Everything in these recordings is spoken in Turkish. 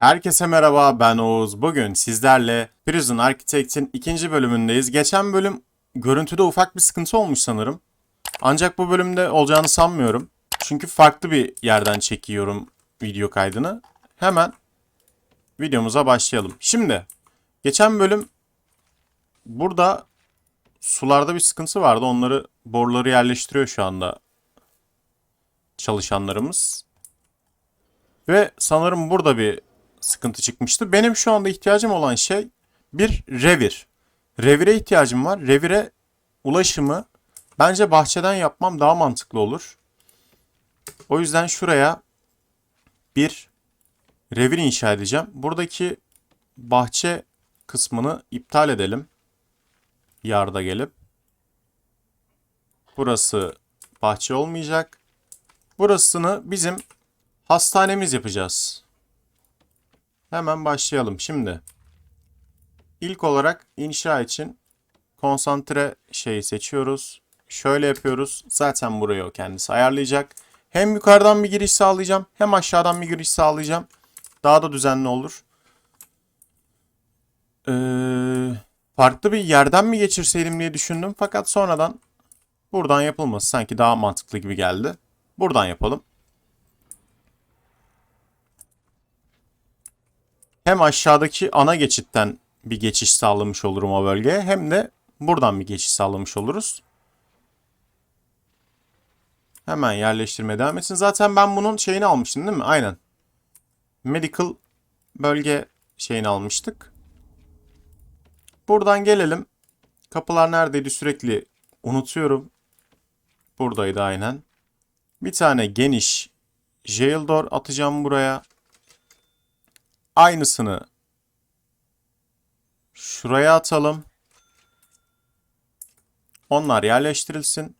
Herkese merhaba ben Oğuz. Bugün sizlerle Prison Architect'in ikinci bölümündeyiz. Geçen bölüm görüntüde ufak bir sıkıntı olmuş sanırım. Ancak bu bölümde olacağını sanmıyorum. Çünkü farklı bir yerden çekiyorum video kaydını. Hemen videomuza başlayalım. Şimdi geçen bölüm burada sularda bir sıkıntı vardı. Onları boruları yerleştiriyor şu anda çalışanlarımız. Ve sanırım burada bir sıkıntı çıkmıştı. Benim şu anda ihtiyacım olan şey bir revir. Revire ihtiyacım var. Revire ulaşımı bence bahçeden yapmam daha mantıklı olur. O yüzden şuraya bir revir inşa edeceğim. Buradaki bahçe kısmını iptal edelim. Yarda gelip. Burası bahçe olmayacak. Burasını bizim hastanemiz yapacağız. Hemen başlayalım. Şimdi ilk olarak inşa için konsantre şeyi seçiyoruz. Şöyle yapıyoruz. Zaten burayı o kendisi ayarlayacak. Hem yukarıdan bir giriş sağlayacağım hem aşağıdan bir giriş sağlayacağım. Daha da düzenli olur. Ee, farklı bir yerden mi geçirseydim diye düşündüm. Fakat sonradan buradan yapılması sanki daha mantıklı gibi geldi. Buradan yapalım. Hem aşağıdaki ana geçitten bir geçiş sağlamış olurum o bölgeye hem de buradan bir geçiş sağlamış oluruz. Hemen yerleştirmeye devam etsin. Zaten ben bunun şeyini almıştım değil mi? Aynen. Medical bölge şeyini almıştık. Buradan gelelim. Kapılar neredeydi sürekli unutuyorum. Buradaydı aynen. Bir tane geniş jail door atacağım buraya. Aynısını şuraya atalım. Onlar yerleştirilsin.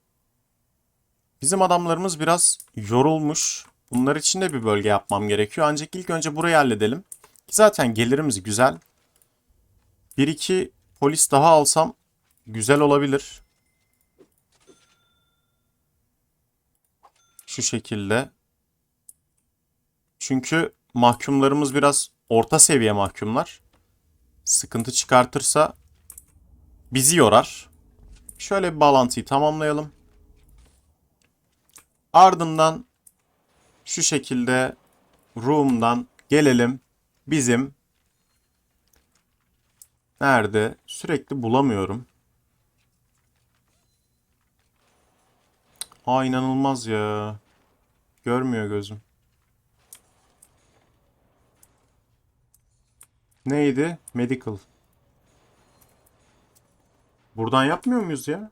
Bizim adamlarımız biraz yorulmuş. Bunlar için de bir bölge yapmam gerekiyor. Ancak ilk önce burayı halledelim. Zaten gelirimiz güzel. Bir iki polis daha alsam güzel olabilir. Şu şekilde. Çünkü mahkumlarımız biraz orta seviye mahkumlar. Sıkıntı çıkartırsa bizi yorar. Şöyle bir bağlantıyı tamamlayalım. Ardından şu şekilde room'dan gelelim. Bizim nerede? Sürekli bulamıyorum. Aa inanılmaz ya. Görmüyor gözüm. Neydi? Medical. Buradan yapmıyor muyuz ya?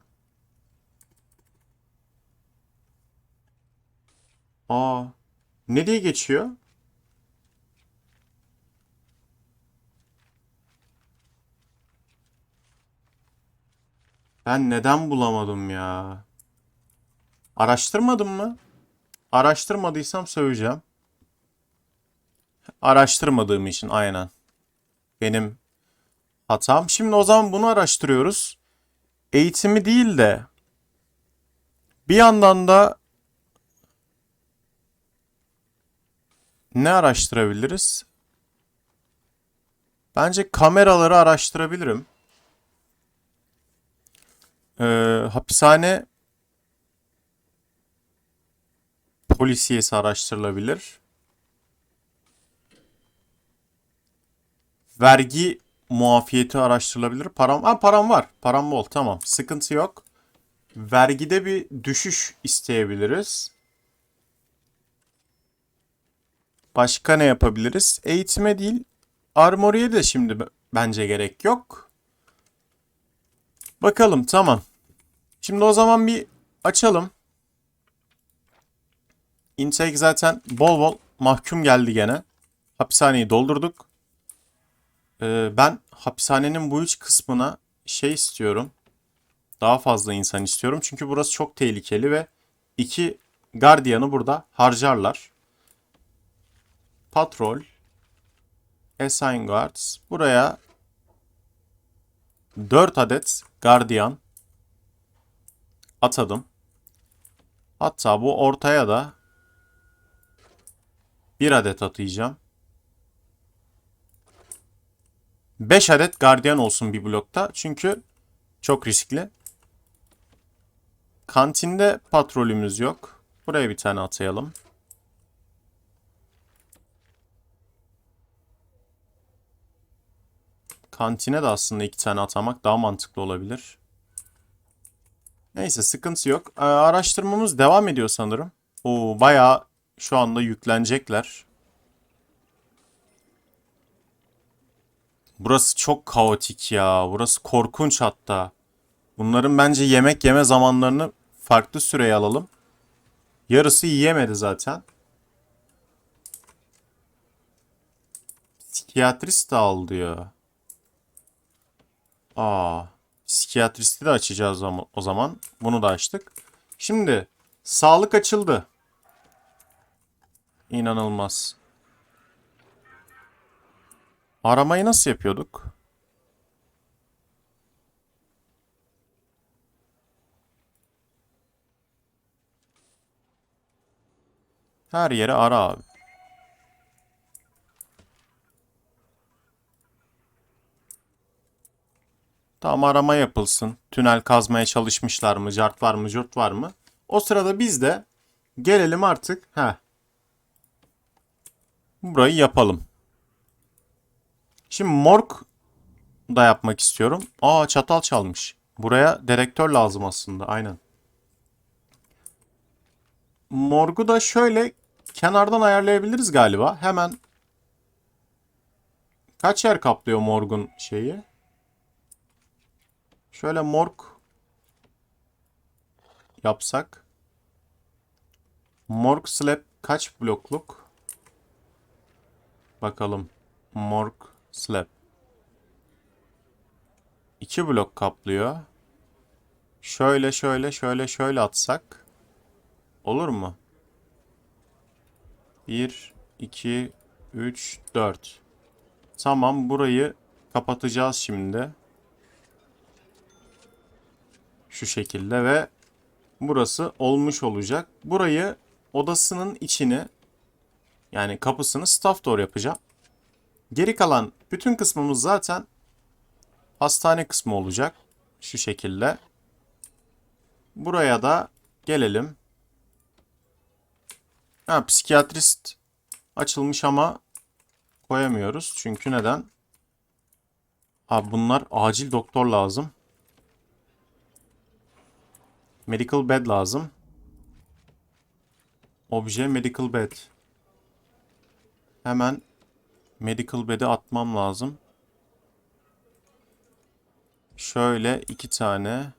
Aa. Ne diye geçiyor? Ben neden bulamadım ya? Araştırmadım mı? Araştırmadıysam söyleyeceğim. Araştırmadığım için aynen. Benim hatam. Şimdi o zaman bunu araştırıyoruz. Eğitimi değil de bir yandan da ne araştırabiliriz? Bence kameraları araştırabilirim. Ee, hapishane polisiyesi araştırılabilir. Vergi muafiyeti araştırılabilir. Param, ha, param var. Param bol. Tamam. Sıkıntı yok. Vergide bir düşüş isteyebiliriz. Başka ne yapabiliriz? Eğitime değil, armoriye de şimdi bence gerek yok. Bakalım tamam. Şimdi o zaman bir açalım. Intake zaten bol bol mahkum geldi gene. Hapishaneyi doldurduk. Ee, ben hapishanenin bu üç kısmına şey istiyorum. Daha fazla insan istiyorum. Çünkü burası çok tehlikeli ve iki gardiyanı burada harcarlar. Patrol. Assign guards. Buraya 4 adet gardiyan atadım. Hatta bu ortaya da bir adet atayacağım. 5 adet gardiyan olsun bir blokta. Çünkü çok riskli. Kantinde patrolümüz yok. Buraya bir tane atayalım. Kantine de aslında iki tane atamak daha mantıklı olabilir. Neyse sıkıntı yok. Ee, araştırmamız devam ediyor sanırım. Oo, bayağı şu anda yüklenecekler. Burası çok kaotik ya. Burası korkunç hatta. Bunların bence yemek yeme zamanlarını farklı süreye alalım. Yarısı yiyemedi zaten. Psikiyatrist de al diyor. Aa, psikiyatristi de açacağız o zaman. Bunu da açtık. Şimdi sağlık açıldı. İnanılmaz. Aramayı nasıl yapıyorduk? Her yere ara abi. Tamam arama yapılsın. Tünel kazmaya çalışmışlar mı? Cart var mı? Curt var mı? O sırada biz de gelelim artık. Heh. Burayı yapalım. Şimdi morg da yapmak istiyorum. Aa çatal çalmış. Buraya direktör lazım aslında. Aynen. Morgu da şöyle kenardan ayarlayabiliriz galiba. Hemen kaç yer kaplıyor morgun şeyi? Şöyle morg yapsak. Morg slab kaç blokluk? Bakalım. Morg slab. 2 blok kaplıyor. Şöyle şöyle şöyle şöyle atsak. Olur mu? 1, 2, 3, 4. Tamam burayı kapatacağız şimdi. Şu şekilde ve burası olmuş olacak. Burayı odasının içini yani kapısını staff door yapacağım. Geri kalan bütün kısmımız zaten hastane kısmı olacak. Şu şekilde. Buraya da gelelim. Ha, psikiyatrist açılmış ama koyamıyoruz. Çünkü neden? Abi bunlar acil doktor lazım. Medical bed lazım. Obje medical bed. Hemen medical bed'e atmam lazım. Şöyle iki tane.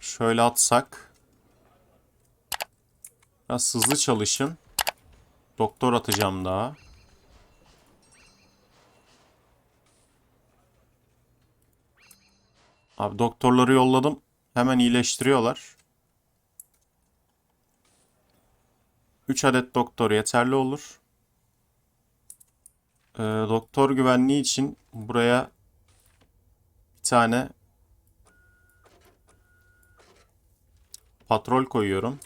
Şöyle atsak. Biraz hızlı çalışın. Doktor atacağım daha. Abi doktorları yolladım. Hemen iyileştiriyorlar. 3 adet doktor yeterli olur. Ee, doktor güvenliği için buraya bir tane patrol koyuyorum.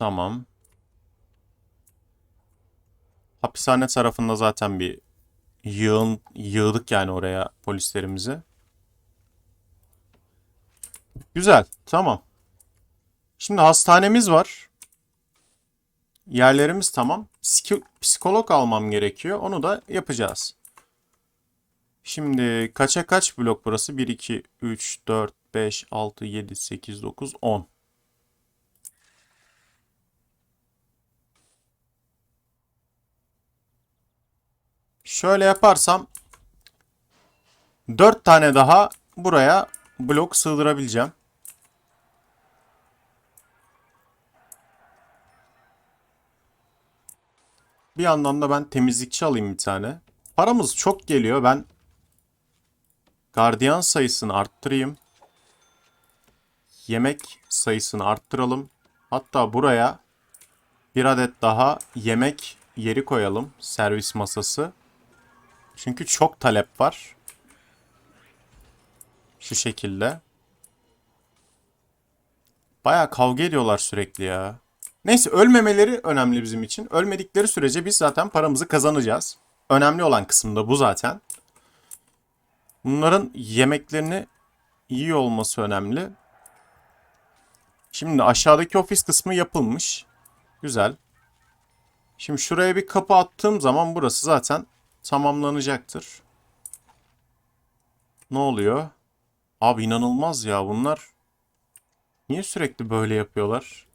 Tamam. Hapishane tarafında zaten bir yığın yığdık yani oraya polislerimizi. Güzel. Tamam. Şimdi hastanemiz var. Yerlerimiz tamam. Psiki- psikolog almam gerekiyor. Onu da yapacağız. Şimdi kaça kaç blok burası? 1, 2, 3, 4, 5, 6, 7, 8, 9, 10. Şöyle yaparsam 4 tane daha buraya blok sığdırabileceğim. Bir yandan da ben temizlikçi alayım bir tane. Paramız çok geliyor. Ben gardiyan sayısını arttırayım. Yemek sayısını arttıralım. Hatta buraya Bir adet daha yemek yeri koyalım. Servis masası. Çünkü çok talep var. Şu şekilde. Baya kavga ediyorlar sürekli ya. Neyse ölmemeleri önemli bizim için. Ölmedikleri sürece biz zaten paramızı kazanacağız. Önemli olan kısım da bu zaten. Bunların yemeklerini iyi olması önemli. Şimdi aşağıdaki ofis kısmı yapılmış. Güzel. Şimdi şuraya bir kapı attığım zaman burası zaten tamamlanacaktır. Ne oluyor? Abi inanılmaz ya bunlar. Niye sürekli böyle yapıyorlar?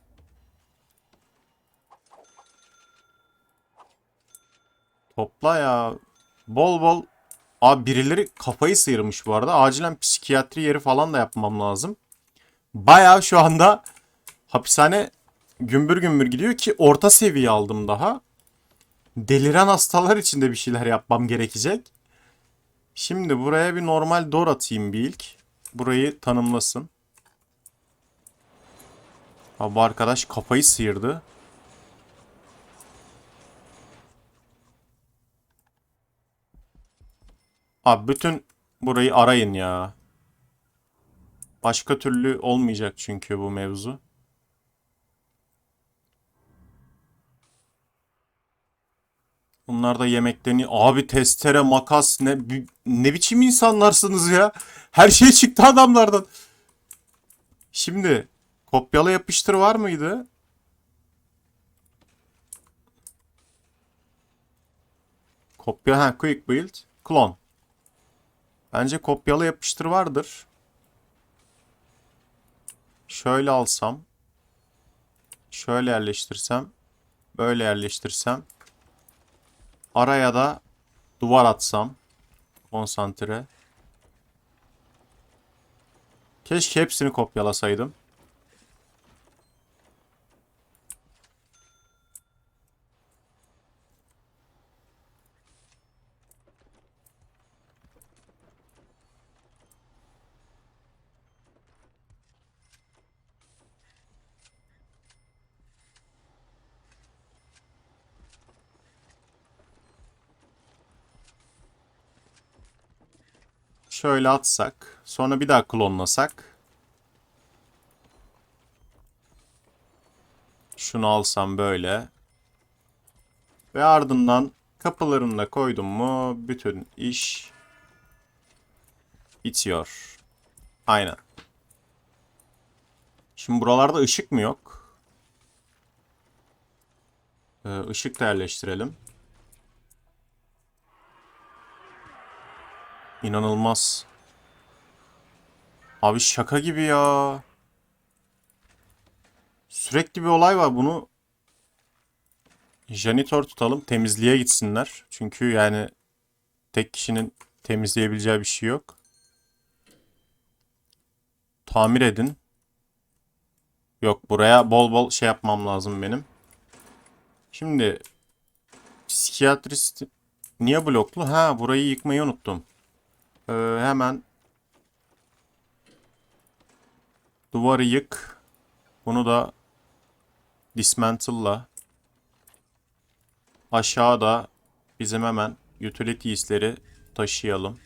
Topla ya. Bol bol. Abi birileri kafayı sıyırmış bu arada. Acilen psikiyatri yeri falan da yapmam lazım. Bayağı şu anda hapishane gümbür gümbür gidiyor ki orta seviye aldım daha. Deliren hastalar için de bir şeyler yapmam gerekecek. Şimdi buraya bir normal door atayım bir ilk. Burayı tanımlasın. Abi arkadaş kafayı sıyırdı. Abi bütün burayı arayın ya. Başka türlü olmayacak çünkü bu mevzu. Bunlar da yemeklerini... Abi testere, makas ne ne biçim insanlarsınız ya? Her şey çıktı adamlardan. Şimdi kopyala yapıştır var mıydı? Kopya ha quick build clone. Bence kopyala yapıştır vardır. Şöyle alsam. Şöyle yerleştirsem. Böyle yerleştirsem. Araya da duvar atsam. Konsantre. Keşke hepsini kopyalasaydım. Şöyle atsak. Sonra bir daha klonlasak. Şunu alsam böyle. Ve ardından kapılarını da koydum mu bütün iş bitiyor. Aynen. Şimdi buralarda ışık mı yok? Ee, yerleştirelim. İnanılmaz. Abi şaka gibi ya. Sürekli bir olay var. Bunu janitör tutalım. Temizliğe gitsinler. Çünkü yani tek kişinin temizleyebileceği bir şey yok. Tamir edin. Yok buraya bol bol şey yapmam lazım benim. Şimdi psikiyatrist niye bloklu? Ha burayı yıkmayı unuttum. Ee, hemen duvarı yık. Bunu da dismantle'la. Aşağıda bizim hemen utilities'leri taşıyalım.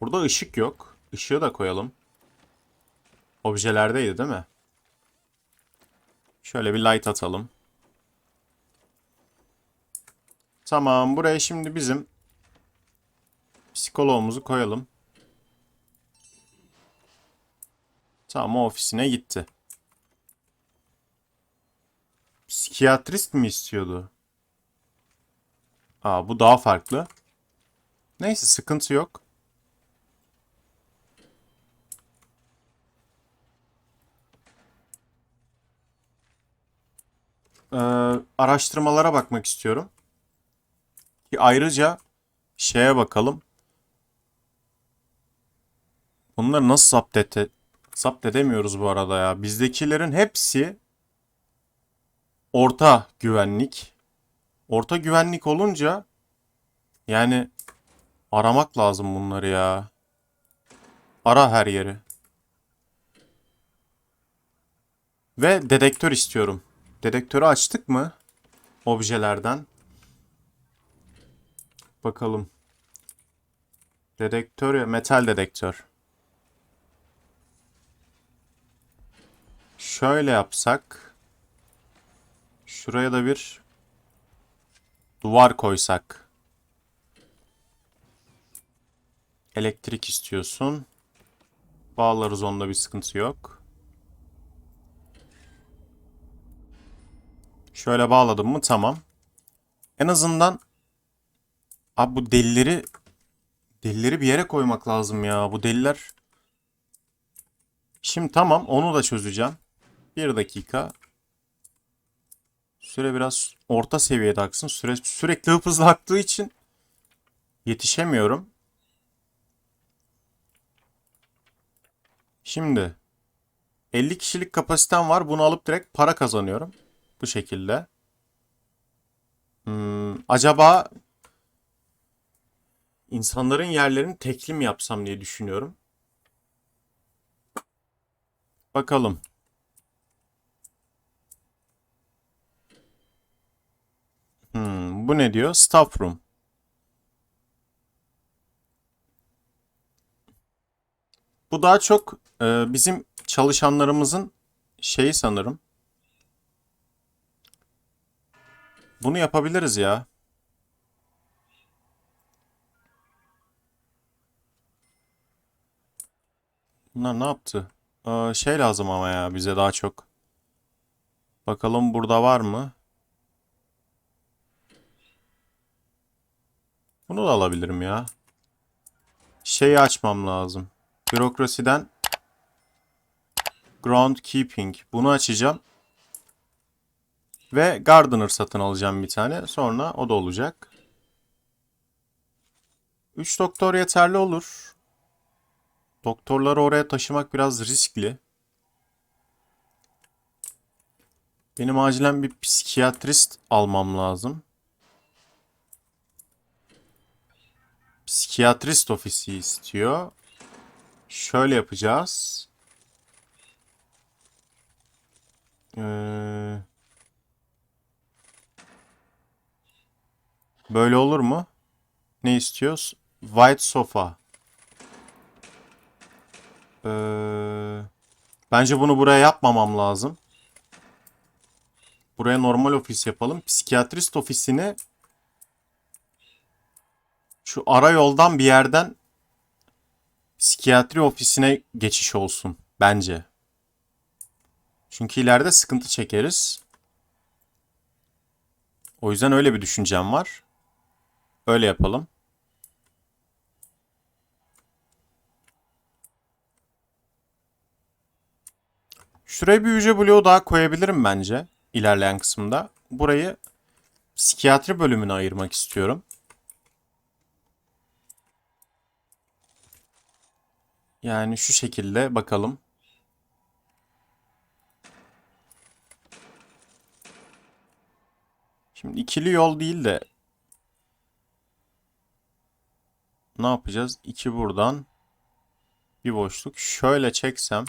Burada ışık yok. Işığı da koyalım. Objelerdeydi değil mi? Şöyle bir light atalım. Tamam buraya şimdi bizim psikoloğumuzu koyalım. Tamam o ofisine gitti. Psikiyatrist mi istiyordu? Aa bu daha farklı. Neyse sıkıntı yok. Ee, araştırmalara bakmak istiyorum. Ayrıca şeye bakalım. Bunları nasıl zapt, zapt edemiyoruz bu arada ya. Bizdekilerin hepsi orta güvenlik. Orta güvenlik olunca yani aramak lazım bunları ya. Ara her yeri. Ve dedektör istiyorum. Dedektörü açtık mı? Objelerden. Bakalım. Dedektör ya metal dedektör. Şöyle yapsak. Şuraya da bir duvar koysak. Elektrik istiyorsun. Bağlarız onda bir sıkıntı yok. Şöyle bağladım mı tamam. En azından abi bu delileri delileri bir yere koymak lazım ya. Bu deliler Şimdi tamam onu da çözeceğim. Bir dakika. Süre biraz orta seviyede aksın. Süre sürekli hızlı aktığı için yetişemiyorum. Şimdi 50 kişilik kapasitem var. Bunu alıp direkt para kazanıyorum. Bu şekilde. Hmm, acaba insanların yerlerini tekli mi yapsam diye düşünüyorum. Bakalım. Hmm, bu ne diyor? Staff room. Bu daha çok e, bizim çalışanlarımızın şeyi sanırım. Bunu yapabiliriz ya. Bunlar ne yaptı? Ee, şey lazım ama ya bize daha çok. Bakalım burada var mı? Bunu da alabilirim ya. Şeyi açmam lazım. Bürokrasiden Groundkeeping. Bunu açacağım. Ve Gardener satın alacağım bir tane. Sonra o da olacak. 3 doktor yeterli olur. Doktorları oraya taşımak biraz riskli. Benim acilen bir psikiyatrist almam lazım. Psikiyatrist ofisi istiyor. Şöyle yapacağız. Ee, böyle olur mu? Ne istiyoruz? White sofa. Ee, bence bunu buraya yapmamam lazım. Buraya normal ofis yapalım. Psikiyatrist ofisini şu ara yoldan bir yerden psikiyatri ofisine geçiş olsun bence. Çünkü ileride sıkıntı çekeriz. O yüzden öyle bir düşüncem var. Öyle yapalım. Şuraya bir hücre bloğu daha koyabilirim bence ilerleyen kısımda. Burayı psikiyatri bölümüne ayırmak istiyorum. Yani şu şekilde bakalım. Şimdi ikili yol değil de ne yapacağız? İki buradan bir boşluk. Şöyle çeksem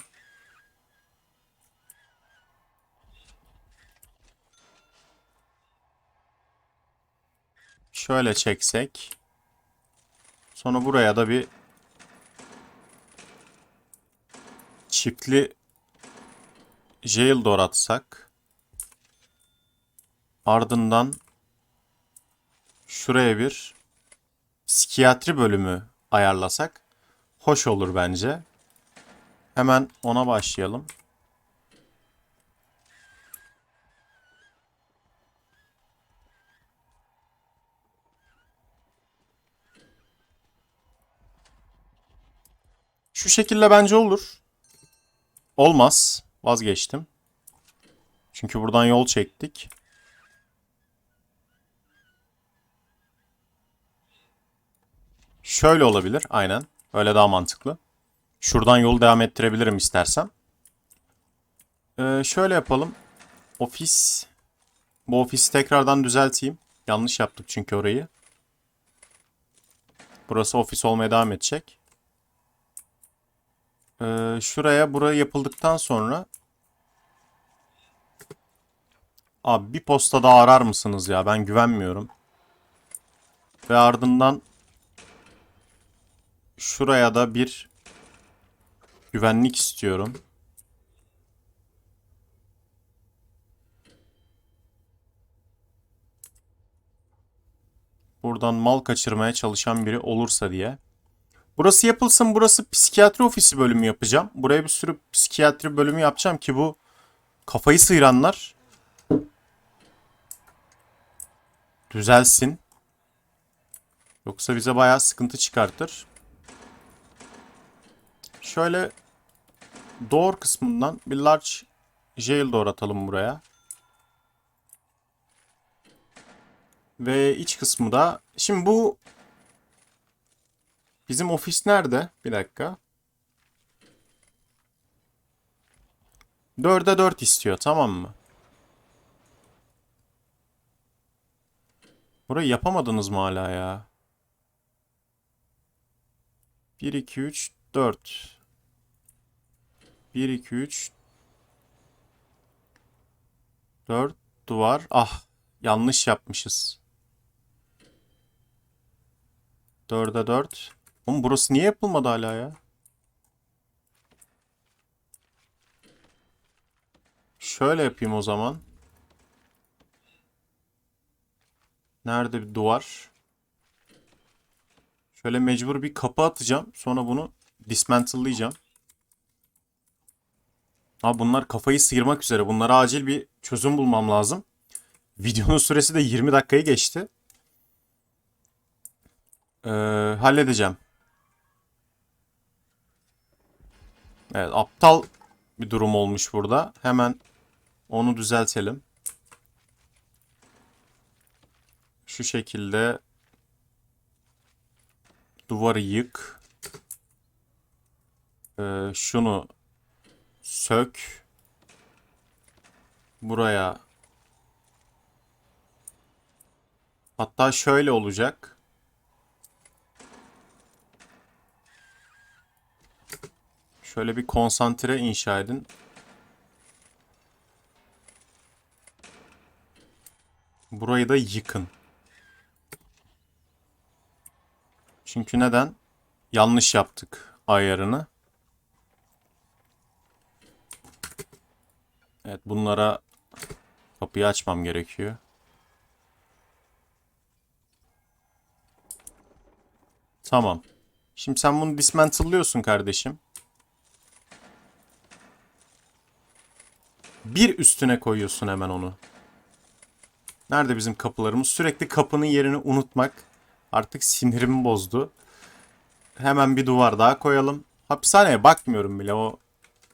şöyle çeksek sonra buraya da bir çiftli jail door atsak ardından şuraya bir psikiyatri bölümü ayarlasak hoş olur bence. Hemen ona başlayalım. Şu şekilde bence olur. Olmaz. Vazgeçtim. Çünkü buradan yol çektik. Şöyle olabilir. Aynen. Öyle daha mantıklı. Şuradan yolu devam ettirebilirim istersem. Ee, şöyle yapalım. Ofis. Bu ofisi tekrardan düzelteyim. Yanlış yaptık çünkü orayı. Burası ofis olmaya devam edecek. Ee, şuraya burayı yapıldıktan sonra Abi bir posta daha arar mısınız ya? Ben güvenmiyorum. Ve ardından şuraya da bir güvenlik istiyorum. Buradan mal kaçırmaya çalışan biri olursa diye. Burası yapılsın. Burası psikiyatri ofisi bölümü yapacağım. Buraya bir sürü psikiyatri bölümü yapacağım ki bu kafayı sıyıranlar düzelsin. Yoksa bize bayağı sıkıntı çıkartır. Şöyle door kısmından bir large jail door atalım buraya. Ve iç kısmı da şimdi bu bizim ofis nerede? Bir dakika. 4'e 4 istiyor tamam mı? Burayı yapamadınız mı hala ya? 1, 2, 3, 4. 1, 2, 3, 4 duvar. Ah yanlış yapmışız. 4'e 4. Oğlum burası niye yapılmadı hala ya? Şöyle yapayım o zaman. Nerede bir duvar? Şöyle mecbur bir kapı atacağım. Sonra bunu dismantle'layacağım. Ha bunlar kafayı sıyırmak üzere. Bunlara acil bir çözüm bulmam lazım. Videonun süresi de 20 dakikayı geçti. Ee, halledeceğim. Evet aptal bir durum olmuş burada. Hemen onu düzeltelim. Şu şekilde duvarı yık. Ee, şunu sök. Buraya. Hatta şöyle olacak. Şöyle bir konsantre inşa edin. Burayı da yıkın. Çünkü neden? Yanlış yaptık ayarını. Evet bunlara kapıyı açmam gerekiyor. Tamam. Şimdi sen bunu dismantle'lıyorsun kardeşim. Bir üstüne koyuyorsun hemen onu. Nerede bizim kapılarımız? Sürekli kapının yerini unutmak artık sinirimi bozdu. Hemen bir duvar daha koyalım. Hapishaneye bakmıyorum bile o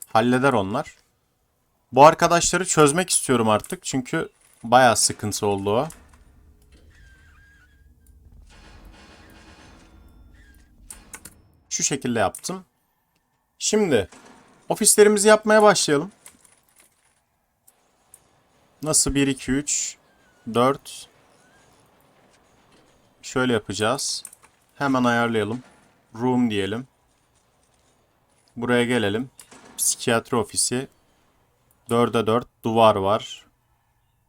halleder onlar. Bu arkadaşları çözmek istiyorum artık çünkü bayağı sıkıntı oldu o. Şu şekilde yaptım. Şimdi ofislerimizi yapmaya başlayalım. Nasıl 1 2 3 4 Şöyle yapacağız. Hemen ayarlayalım. Room diyelim. Buraya gelelim. Psikiyatri ofisi. 4'e 4 duvar var.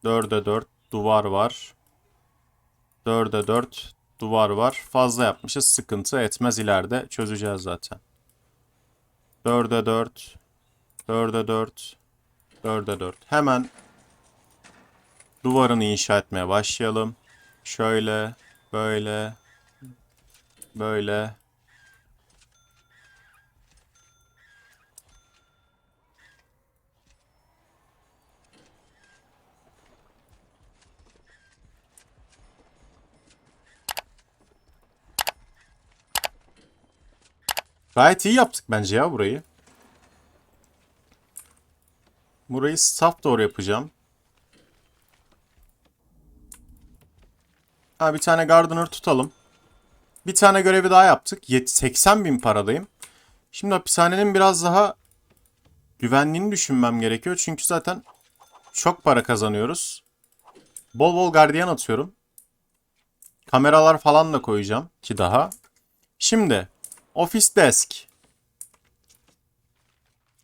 4'e 4 duvar var. 4'e 4 duvar var. Fazla yapmışız. Sıkıntı etmez ileride. Çözeceğiz zaten. 4'e 4 4'e 4 4'e 4. Hemen duvarını inşa etmeye başlayalım. Şöyle Böyle. Böyle. Gayet iyi yaptık bence ya burayı. Burayı staff doğru yapacağım. Ha, bir tane gardener tutalım. Bir tane görevi daha yaptık. 80 bin paradayım. Şimdi hapishanenin biraz daha güvenliğini düşünmem gerekiyor. Çünkü zaten çok para kazanıyoruz. Bol bol gardiyan atıyorum. Kameralar falan da koyacağım ki daha. Şimdi office desk.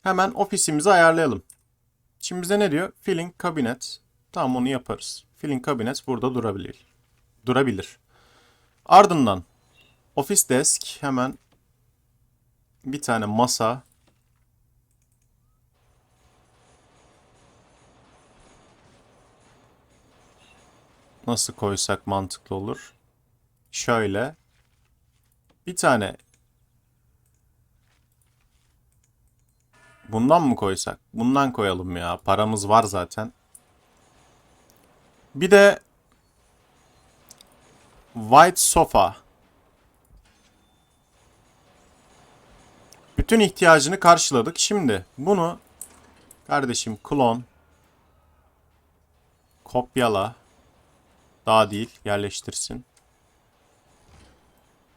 Hemen ofisimizi ayarlayalım. Şimdi bize ne diyor? Filling cabinet. Tamam onu yaparız. Filling cabinet burada durabilir. Durabilir. Ardından office desk hemen bir tane masa nasıl koysak mantıklı olur? Şöyle bir tane bundan mı koysak? Bundan koyalım ya. Paramız var zaten. Bir de white sofa. Bütün ihtiyacını karşıladık. Şimdi bunu kardeşim klon kopyala daha değil yerleştirsin.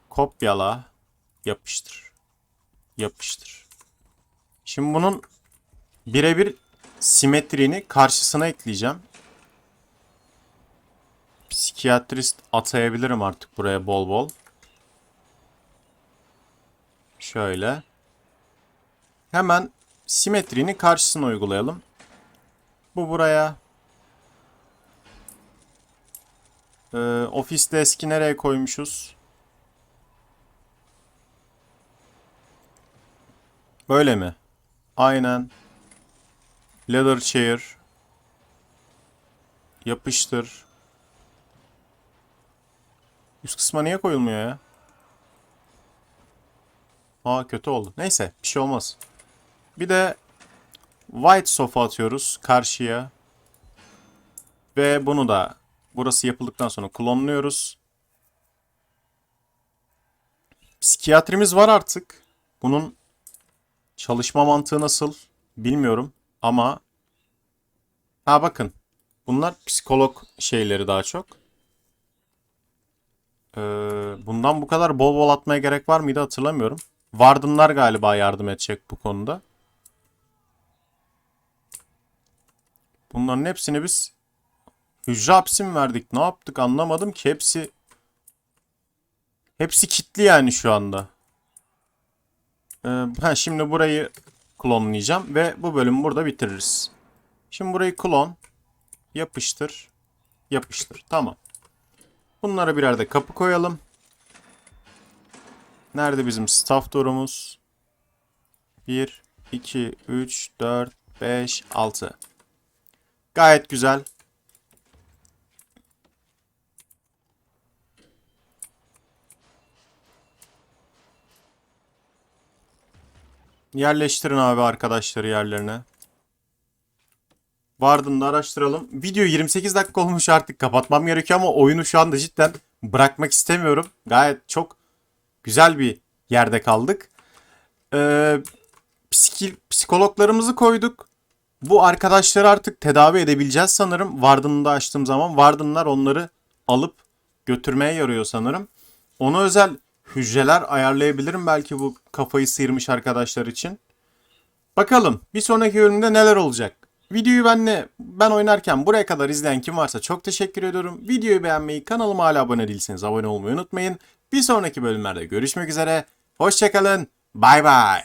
Kopyala yapıştır. Yapıştır. Şimdi bunun birebir simetriğini karşısına ekleyeceğim. Psikiyatrist atayabilirim artık buraya bol bol. Şöyle. Hemen simetriğini karşısına uygulayalım. Bu buraya. Ee, ofis deski nereye koymuşuz? Böyle mi? Aynen. Leather chair. Yapıştır. Üst kısma niye koyulmuyor ya? Aa kötü oldu. Neyse bir şey olmaz. Bir de white sofa atıyoruz karşıya. Ve bunu da burası yapıldıktan sonra klonluyoruz. Psikiyatrimiz var artık. Bunun çalışma mantığı nasıl bilmiyorum ama ha bakın bunlar psikolog şeyleri daha çok. Ee, bundan bu kadar bol bol atmaya gerek var mıydı hatırlamıyorum. Vardınlar galiba yardım edecek bu konuda. Bunların hepsini biz hücre hapsi mi verdik? Ne yaptık anlamadım ki. Hepsi hepsi kitli yani şu anda. Ee, ha, şimdi burayı klonlayacağım ve bu bölümü burada bitiririz. Şimdi burayı klon yapıştır yapıştır. Tamam. Bunlara birer de kapı koyalım. Nerede bizim staff door'umuz? 1, 2, 3, 4, 5, 6. Gayet güzel. Yerleştirin abi arkadaşları yerlerine. Vardın da araştıralım. Video 28 dakika olmuş artık kapatmam gerekiyor ama oyunu şu anda cidden bırakmak istemiyorum. Gayet çok güzel bir yerde kaldık. Ee, psiki- psikologlarımızı koyduk. Bu arkadaşları artık tedavi edebileceğiz sanırım. Vardın'ı da açtığım zaman Vardınlar onları alıp götürmeye yarıyor sanırım. Ona özel hücreler ayarlayabilirim belki bu kafayı sıyırmış arkadaşlar için. Bakalım bir sonraki bölümde neler olacak. Videoyu benle ben oynarken buraya kadar izleyen kim varsa çok teşekkür ediyorum. Videoyu beğenmeyi, kanalıma hala abone değilseniz abone olmayı unutmayın. Bir sonraki bölümlerde görüşmek üzere. Hoşçakalın. Bay bay.